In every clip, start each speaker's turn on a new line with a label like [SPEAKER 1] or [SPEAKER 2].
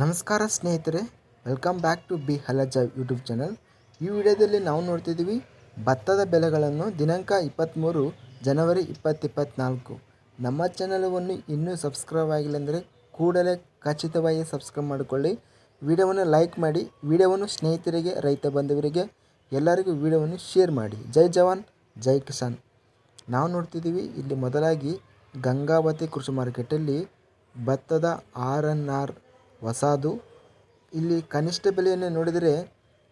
[SPEAKER 1] ನಮಸ್ಕಾರ ಸ್ನೇಹಿತರೆ welcome back to B ಹಲಜ ಯೂಟ್ಯೂಬ್ ಚಾನಲ್ ಈ ವಿಡಿಯೋದಲ್ಲಿ ನಾವು ನೋಡ್ತಿದ್ದೀವಿ ಭತ್ತದ ಬೆಲೆಗಳನ್ನು ದಿನಾಂಕ ಇಪ್ಪತ್ತ್ಮೂರು ಜನವರಿ ಇಪ್ಪತ್ತಿಪ್ಪತ್ನಾಲ್ಕು. ನಮ್ಮ ಚಾನಲವನ್ನು ಇನ್ನೂ ಸಬ್ಸ್ಕ್ರೈಬ್ ಆಗಿಲ್ಲ ಅಂದರೆ ಕೂಡಲೇ ಖಚಿತವಾಗಿ ಸಬ್ಸ್ಕ್ರೈಬ್ ಮಾಡಿಕೊಳ್ಳಿ. ವಿಡಿಯೋವನ್ನು ಲೈಕ್ ಮಾಡಿ, ವಿಡಿಯೋವನ್ನು ಸ್ನೇಹಿತರಿಗೆ, ರೈತ ಬಂಧುವರಿಗೆ, ಎಲ್ಲರಿಗೂ ವಿಡಿಯೋವನ್ನು ಶೇರ್ ಮಾಡಿ. ಜೈ ಜವಾನ್, ಜೈ ಕಿಸಾನ್. ನಾವು ನೋಡ್ತಿದ್ದೀವಿ ಇಲ್ಲಿ ಮೊದಲಾಗಿ ಗಂಗಾವತಿ ಕೃಷಿ ಮಾರ್ಕೆಟಲ್ಲಿ ಭತ್ತದ ಆರ್ ಎನ್ ಆರ್ ಹೊಸದು ಇಲ್ಲಿ ಕನಿಷ್ಠ ಬೆಲೆಯನ್ನು ನೋಡಿದರೆ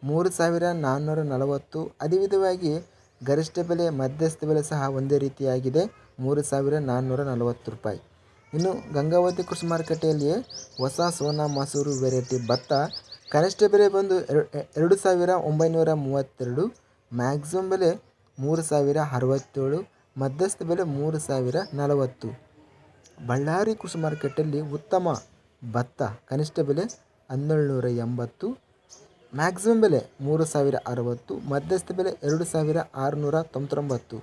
[SPEAKER 1] ಮೂರು ಸಾವಿರ ನಾನ್ನೂರ ನಲವತ್ತು. ಅದೇ ವಿಧವಾಗಿ ಗರಿಷ್ಠ ಬೆಲೆ, ಮಧ್ಯಸ್ಥ ಬೆಲೆ ಸಹ ಒಂದೇ ರೀತಿಯಾಗಿದೆ, ಮೂರು ಸಾವಿರ ನಾನ್ನೂರ ನಲವತ್ತು ರೂಪಾಯಿ. ಇನ್ನು ಗಂಗಾವತಿ ಕೃಷಿ ಮಾರುಕಟ್ಟೆಯಲ್ಲಿಯೇ ಹೊಸ ಸೋನಾ ಮಸೂರು ವೆರೈಟಿ ಭತ್ತ. ಕನಿಷ್ಠ ಬೆಲೆ ಬಂದು ಎರಡು ಸಾವಿರ ಒಂಬೈನೂರ ಮೂವತ್ತೆರಡು. ಮ್ಯಾಕ್ಸಿಮಮ್ ಬೆಲೆ ಮೂರು ಸಾವಿರ ಅರವತ್ತೇಳು. ಮಧ್ಯಸ್ಥ ಬೆಲೆ ಮೂರು ಸಾವಿರ ನಲವತ್ತು. ಬಳ್ಳಾರಿ ಕೃಷಿ ಮಾರುಕಟ್ಟೆಯಲ್ಲಿ ಉತ್ತಮ ಭತ್ತ, ಕನಿಷ್ಠ ಬೆಲೆ ಹನ್ನೆರಡು ನೂರ ಎಂಬತ್ತು ಮ್ಯಾಕ್ಸಿಮಮ್ ಬೆಲೆ ಮೂರು ಸಾವಿರ ಅರವತ್ತು, ಮಧ್ಯಸ್ಥ ಬೆಲೆ ಎರಡು ಸಾವಿರ ಆರುನೂರ ತೊಂಬತ್ತೊಂಬತ್ತು.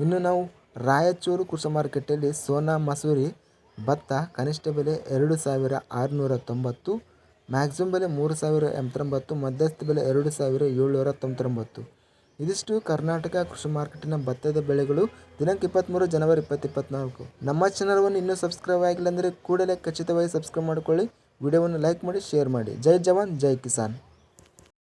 [SPEAKER 1] ಇನ್ನು ನಾವು ರಾಯಚೂರು ಕೃಷಿ ಮಾರುಕಟ್ಟೆಯಲ್ಲಿ ಸೋನಾ ಮಸೂರಿ ಭತ್ತ, ಕನಿಷ್ಠ ಬೆಲೆ ಎರಡು ಸಾವಿರ ಆರುನೂರ ತೊಂಬತ್ತು ಮ್ಯಾಕ್ಸಿಮಮ್ ಬೆಲೆ ಮೂರು ಸಾವಿರ ಎಂಬತ್ತೊಂಬತ್ತು, ಮಧ್ಯಸ್ಥ ಬೆಲೆ ಎರಡು ಸಾವಿರ ಏಳ್ನೂರ ತೊಂಬತ್ತೊಂಬತ್ತು. ಇದಿಷ್ಟು ಕರ್ನಾಟಕ ಕೃಷಿ ಮಾರ್ಕೆಟಿನ ಭತ್ತದ ಬೆಳೆಗಳು. ದಿನಾಂಕ ಇಪ್ಪತ್ತ್ಮೂರು ಜನವರಿ ಇಪ್ಪತ್ತು ಇಪ್ಪತ್ನಾಲ್ಕು ನಮ್ಮ ಚಾನಲ್ವನ್ನು ಇನ್ನೂ ಸಬ್ಸ್ಕ್ರೈಬ್ ಆಗಿಲ್ಲ ಅಂದರೆ ಕೂಡಲೇ ಖಚಿತವಾಗಿ ಸಬ್ಸ್ಕ್ರೈಬ್ ಮಾಡಿಕೊಳ್ಳಿ. ವಿಡಿಯೋವನ್ನು ಲೈಕ್ ಮಾಡಿ ಶೇರ್ ಮಾಡಿ. ಜೈ ಜವಾನ್, ಜೈ ಕಿಸಾನ್.